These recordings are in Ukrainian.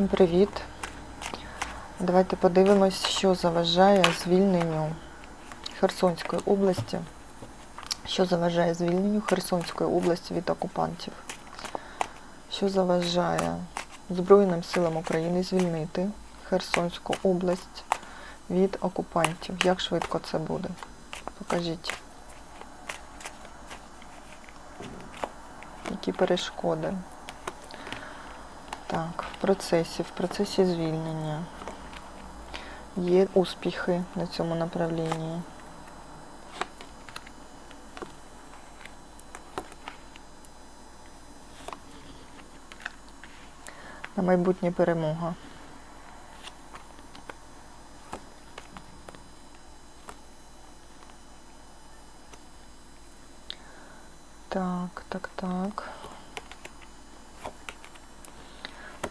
Всім привіт! Давайте подивимось, що заважає звільненню Херсонської області. Що заважає звільненню Херсонської області від окупантів? Що заважає Збройним силам України звільнити Херсонську область від окупантів? Як швидко це буде? Покажіть. Які перешкоди? Так, в процесі, в процесі звільнення є успіхи на цьому направлінні. На майбутнє перемога. Так, так, так.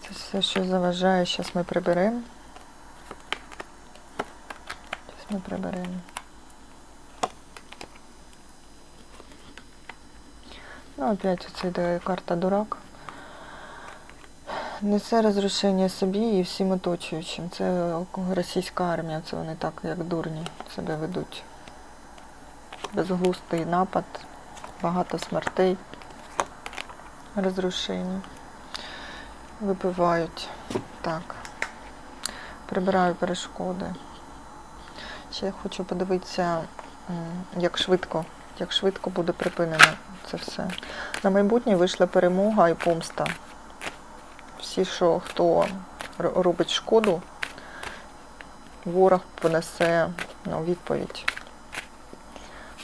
Це все, що заважає, зараз ми приберемо. Зараз ми приберемо. Ну, опять оце йде карта дурак. Несе розрушення собі і всім оточуючим. Це російська армія, це вони так, як дурні, себе ведуть. Безглустий напад, багато смертей, розрушення. Випивають. Так. Прибираю перешкоди. Ще хочу подивитися, як швидко, як швидко буде припинено це все. На майбутнє вийшла перемога і помста. Всі, що хто робить шкоду, ворог понесе ну, відповідь.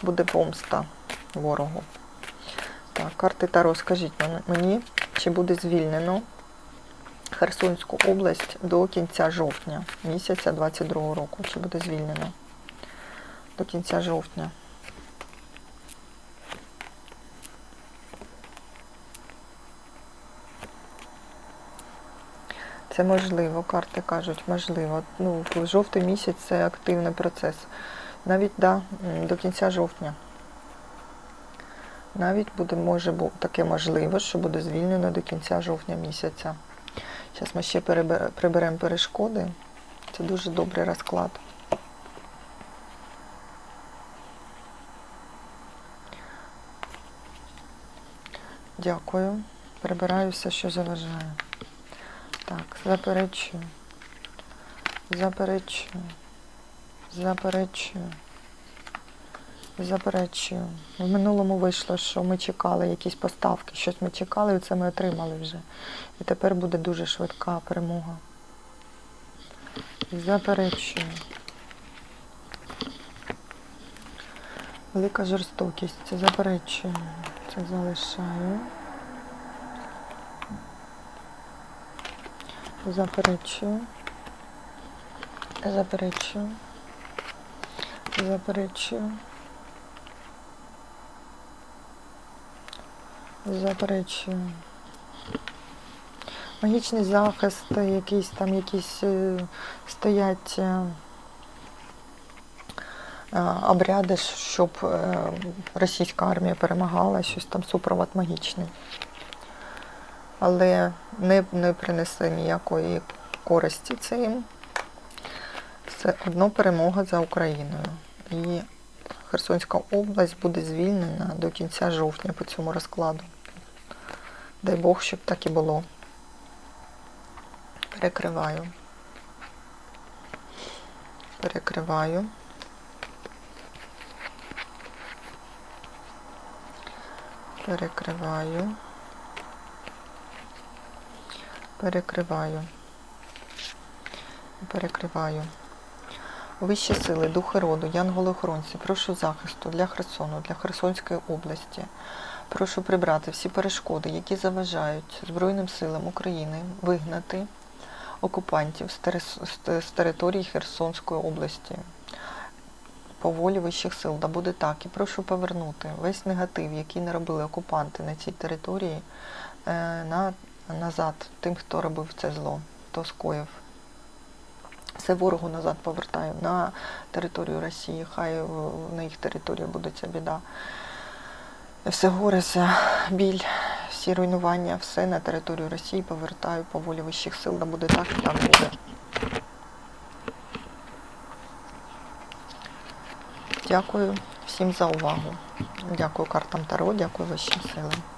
Буде помста ворогу. Так, карти Таро, скажіть мені, чи буде звільнено Херсонську область до кінця жовтня місяця 22 року. Чи буде звільнено до кінця жовтня? Це можливо, карти кажуть, можливо. Ну, жовтий місяць це активний процес. Навіть да, до кінця жовтня. Навіть буде, може таке можливо, що буде звільнено до кінця жовтня місяця. Зараз ми ще приберемо перешкоди. Це дуже добрий розклад. Дякую. Прибираю все, що заважає. Так, заперечую. Заперечую. Заперечую. Заперечую. В минулому вийшло, що ми чекали якісь поставки, щось ми чекали, і це ми отримали вже. І тепер буде дуже швидка перемога. Заперечую. Велика жорстокість. Це заперечую. Це залишаю. Заперечую. Заперечую. Заперечую. Заперечую. Магічний захист, якийсь там якісь е, стоять е, е, обряди, щоб російська армія перемагала, щось там супровод магічний. Але не, не принесе ніякої користі це їм. Все одно перемога за Україною. І Херсонська область буде звільнена до кінця жовтня по цьому розкладу. Дай Бог, щоб так і було. Перекриваю. Перекриваю. Перекриваю. Перекриваю. Перекриваю. Вищі сили, духи роду, янголи-охоронці, прошу захисту для Херсону, для Херсонської області. Прошу прибрати всі перешкоди, які заважають Збройним силам України вигнати окупантів з території Херсонської області. По волі вищих сил, да буде так. І прошу повернути весь негатив, який наробили окупанти на цій території, е, на, назад тим, хто робив це зло, хто скоїв. Все ворогу назад повертаю на територію Росії. Хай на їх території буде ця біда. Все горе, за біль, всі руйнування, все на територію Росії повертаю по волі вищих сил, да буде так і так буде. Дякую всім за увагу. Дякую картам Таро, дякую вищим силам.